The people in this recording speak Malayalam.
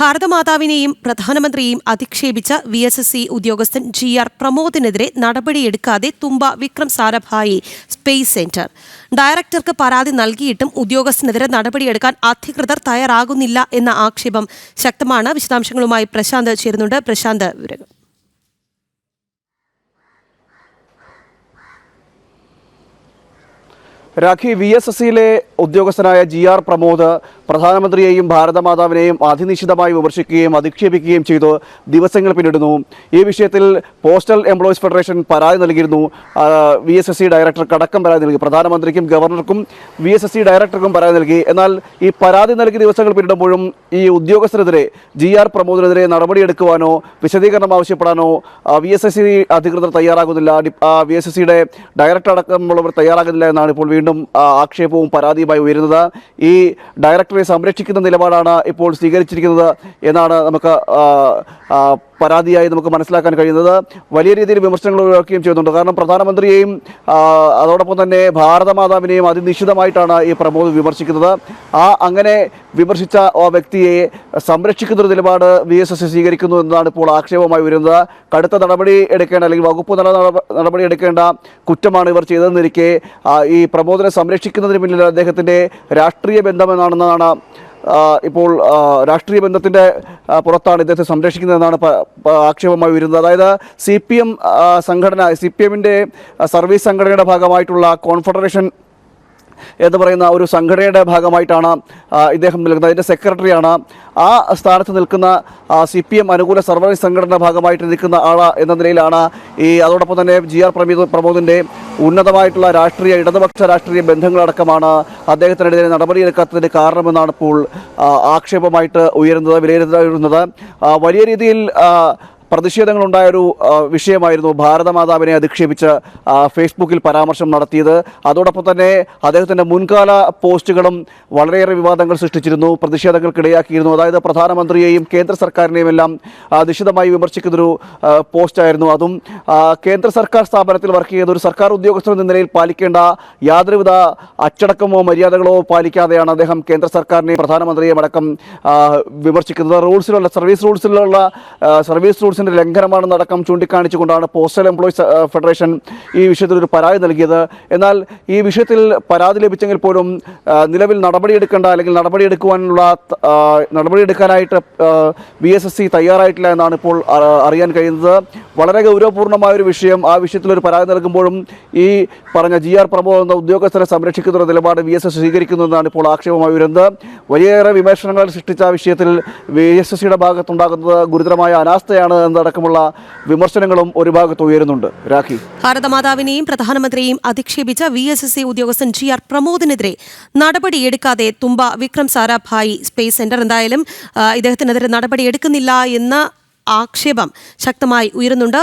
ഭാരതമാതാവിനെയും പ്രധാനമന്ത്രിയെയും അധിക്ഷേപിച്ച വി എസ് എസ് സി ഉദ്യോഗസ്ഥൻ ജി ആർ പ്രമോദിനെതിരെ നടപടിയെടുക്കാതെ തുമ്പ വിക്രം സാരഭായി സ്പേസ് സെന്റർ. ഡയറക്ടർക്ക് പരാതി നൽകിയിട്ടും ഉദ്യോഗസ്ഥനെതിരെ നടപടിയെടുക്കാൻ അധികൃതർ തയ്യാറാകുന്നില്ല എന്ന ആക്ഷേപം ശക്തമാണ്. വിശദാംശങ്ങളുമായി പ്രശാന്ത് ചേരുന്നുണ്ട്. പ്രശാന്ത് വിവരങ്ങൾ. രാഖി വി എസ് എസ് സിയിലെ ഉദ്യോഗസ്ഥനായ ജി ആർ പ്രമോദ് പ്രധാനമന്ത്രിയെയും ഭാരതമാതാവിനെയും അതിനിശ്ചിതമായി വിമർശിക്കുകയും അധിക്ഷേപിക്കുകയും ചെയ്തു. ദിവസങ്ങൾ പിന്നിടുന്നു. ഈ വിഷയത്തിൽ പോസ്റ്റൽ എംപ്ലോയീസ് ഫെഡറേഷൻ പരാതി നൽകിയിരുന്നു. വി എസ് എസ് സി ഡയറക്ടർക്ക് അടക്കം പരാതി നൽകി. പ്രധാനമന്ത്രിക്കും ഗവർണർക്കും വി എസ് എസ് സി ഡയറക്ടർക്കും പരാതി നൽകി. എന്നാൽ ഈ പരാതി നൽകിയ ദിവസങ്ങൾ പിന്നിടുമ്പോഴും ഈ ഉദ്യോഗസ്ഥരെതിരെ ജി ആർ പ്രമോദിനെതിരെ നടപടിയെടുക്കുവാനോ വിശദീകരണം ആവശ്യപ്പെടാനോ വി എസ് എസ് സി അധികൃതർ തയ്യാറാകുന്നില്ല. വി എസ് എസ് സിയുടെ ഡയറക്ടർ അടക്കമുള്ളവർ തയ്യാറാകുന്നില്ല എന്നാണ് ഇപ്പോൾ വീണ്ടും ആ, ആക്ഷേപവും പരാതിയുമായി ഉയരുന്നത്. ഈ ഡയറക്ടറെ സംരക്ഷിക്കുന്ന നിലപാടാണ് ഇപ്പോൾ സ്വീകരിച്ചിരിക്കുന്നത് എന്നാണ് നമുക്ക് പരാതിയായി നമുക്ക് മനസ്സിലാക്കാൻ കഴിയുന്നത് വലിയ രീതിയിൽ വിമർശനങ്ങൾ ഒഴിവാക്കുകയും ചെയ്യുന്നുണ്ട് കാരണം പ്രധാനമന്ത്രിയെയും അതോടൊപ്പം തന്നെ ഭാരതമാതാവിനെയും അതിനിശ്ചിതമായിട്ടാണ് ഈ പ്രമോദ് വിമർശിക്കുന്നത്. ആ അങ്ങനെ വിമർശിച്ച ആ വ്യക്തിയെ സംരക്ഷിക്കുന്ന ഒരു നിലപാട് വി എസ് എസ് സ്വീകരിക്കുന്നു എന്നതാണ് ഇപ്പോൾ ആക്ഷേപമായി വരുന്നത്. കടുത്ത നടപടി എടുക്കേണ്ട അല്ലെങ്കിൽ വകുപ്പ് നടപടി എടുക്കേണ്ട കുറ്റമാണ് ഇവർ ചെയ്തതെന്നിരിക്കെ ഈ പ്രമോദിനെ സംരക്ഷിക്കുന്നതിന് പിന്നിൽ അദ്ദേഹത്തിന്റെ രാഷ്ട്രീയ ബന്ധമെന്നാണെന്നാണ് ഇപ്പോൾ രാഷ്ട്രീയ ബന്ധത്തിന്റെ പുറത്താണ് ഇദ്ദേഹത്തെ സംരക്ഷിക്കുന്നതെന്നാണ് ആക്ഷേപമായി വരുന്നത്. അതായത് സി പി എം സംഘടന സി പി എമ്മിന്റെ സർവീസ് സംഘടനയുടെ ഭാഗമായിട്ടുള്ള കോൺഫെഡറേഷൻ എന്ന് പറയുന്ന ഒരു സംഘടനയുടെ ഭാഗമായിട്ടാണ് ഇദ്ദേഹം നിൽക്കുന്നത്. അതിന്റെ സെക്രട്ടറിയാണ്. ആ സ്ഥാനത്ത് നിൽക്കുന്ന സി പി എം അനുകൂല സർവീസ് സംഘടനയുടെ ഭാഗമായിട്ട് നിൽക്കുന്ന ആൾ എന്ന നിലയിലാണ് ഈ അതോടൊപ്പം തന്നെ ജി ആർ പ്രമീത് പ്രമോദിന്റെ ഉന്നതമായിട്ടുള്ള രാഷ്ട്രീയ ഇടതുപക്ഷ രാഷ്ട്രീയ ബന്ധങ്ങളടക്കമാണ് അദ്ദേഹത്തിനെതിരെ നടപടിയെടുക്കാത്തതിന് കാരണമെന്നാണ് ഇപ്പോൾ ആക്ഷേപമായിട്ട് ഉയരുന്നത് വിലയിരുത്തുന്നത് വലിയ രീതിയിൽ ആ, പ്രതിഷേധങ്ങളുണ്ടായ ഒരു വിഷയമായിരുന്നു ഭാരതമാതാവിനെ അധിക്ഷേപിച്ച് ഫേസ്ബുക്കിൽ പരാമർശം നടത്തിയത്. അതോടൊപ്പം തന്നെ അദ്ദേഹത്തിന്റെ മുൻകാല പോസ്റ്റുകളും വളരെയേറെ വിവാദങ്ങൾ സൃഷ്ടിച്ചിരുന്നു പ്രതിഷേധങ്ങൾക്കിടയാക്കിയിരുന്നു. അതായത് പ്രധാനമന്ത്രിയെയും കേന്ദ്ര സർക്കാരിനെയും എല്ലാം നിശിതമായി വിമർശിക്കുന്നൊരു പോസ്റ്റായിരുന്നു അതും. കേന്ദ്ര സർക്കാർ സ്ഥാപനത്തിൽ വർക്ക് ചെയ്യുന്ന ഒരു സർക്കാർ ഉദ്യോഗസ്ഥൻ എന്ന നിലയിൽ പാലിക്കേണ്ട യാതൊരുവിധ അച്ചടക്കമോ മര്യാദകളോ പാലിക്കാതെയാണ് അദ്ദേഹം കേന്ദ്ര സർക്കാരിനെയും പ്രധാനമന്ത്രിയെയും അടക്കം വിമർശിക്കുന്നത്. റൂൾസിലുള്ള സർവീസ് റൂൾസിലുള്ള സർവീസ് റൂൾസിന്റെ ലംഘനമാണെന്ന് അടക്കം ചൂണ്ടിക്കാണിച്ചുകൊണ്ടാണ് പോസ്റ്റൽ എംപ്ലോയീസ് ഫെഡറേഷൻ ഈ വിഷയത്തിൽ ഒരു പരാതി നൽകിയത്. എന്നാൽ ഈ വിഷയത്തിൽ പരാതി ലഭിച്ചെങ്കിൽ പോലും നിലവിൽ നടപടിയെടുക്കേണ്ട അല്ലെങ്കിൽ നടപടിയെടുക്കുവാനുള്ള നടപടിയെടുക്കാനായിട്ട് ബി എസ് എസ് സി തയ്യാറായിട്ടില്ല എന്നാണ് ഇപ്പോൾ അറിയാൻ കഴിയുന്നത്. വളരെ ഗൗരവപൂർണമായ ഒരു വിഷയം. ആ വിഷയത്തിൽ ഒരു പരാതി നൽകുമ്പോഴും ഈ പറഞ്ഞ ജി ആർ പ്രഭു എന്ന ഉദ്യോഗസ്ഥരെ സംരക്ഷിക്കുന്ന നിലപാട് വി എസ് എസ് സ്വീകരിക്കുന്നതെന്നാണ് ഇപ്പോൾ ആക്ഷേപമായി വരുന്നത്. വലിയേറെ വിമർശനങ്ങൾ സൃഷ്ടിച്ച വിഷയത്തിൽ വി എസ് എസ് സിയുടെ ഭാഗത്തുണ്ടാകുന്നത് ഗുരുതരമായ അനാസ്ഥയാണ് എന്നടക്കമുള്ള വിമർശനങ്ങളും ഒരു ഭാഗത്ത് ഉയരുന്നുണ്ട്. രാഖി. ഭാരതമാതാവിനെയും പ്രധാനമന്ത്രിയെയും അധിക്ഷേപിച്ച വി എസ് എസ് സി ഉദ്യോഗസ്ഥൻ ജി ആർ പ്രമോദിനെതിരെ നടപടിയെടുക്കാതെ തുമ്പ വിക്രം സാരാഭായി സ്പേസ് സെന്റർ എന്തായാലും ഇദ്ദേഹത്തിനെതിരെ നടപടിയെടുക്കുന്നില്ല എന്ന ആക്ഷേപം ശക്തമായി ഉയരുന്നുണ്ട്.